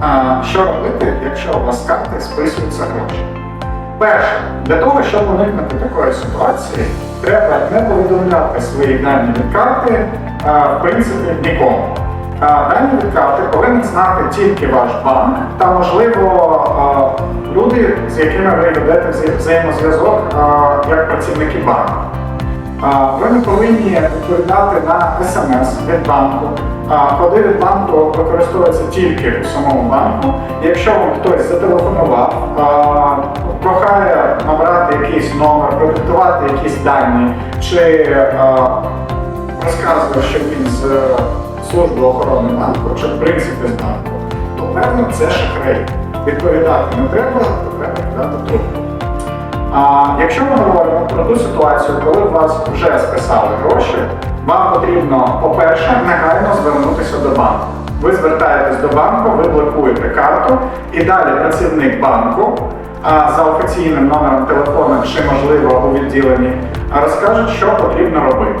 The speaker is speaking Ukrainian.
А, Що робити, якщо у вас карти списуються гроші? Перше, для того, щоб уникнути такої ситуації, треба не повідомляти свої дані від карти, в принципі, нікому. Дані від карти повинен знати тільки ваш банк та, можливо, люди, з якими ви ведете взаємозв'язок як працівники банку. Не повинні відповідати на смс від банку. Коди від банку використовуються тільки у самому банку. Якщо вам хтось зателефонував, прохає набрати якийсь номер, продиктувати якісь дані, чи розказує, що він з е, служби охорони банку, чи в принципі з банку, то певно це шахрай. Відповідати не треба, то треба дати трубку. А якщо ми говоримо про ту ситуацію, коли у вас вже списали гроші, вам потрібно, по-перше, негайно звернутися до банку. Ви звертаєтесь до банку, ви блокуєте карту, і далі працівник банку за офіційним номером телефону чи, можливо, у відділенні розкаже, що потрібно робити.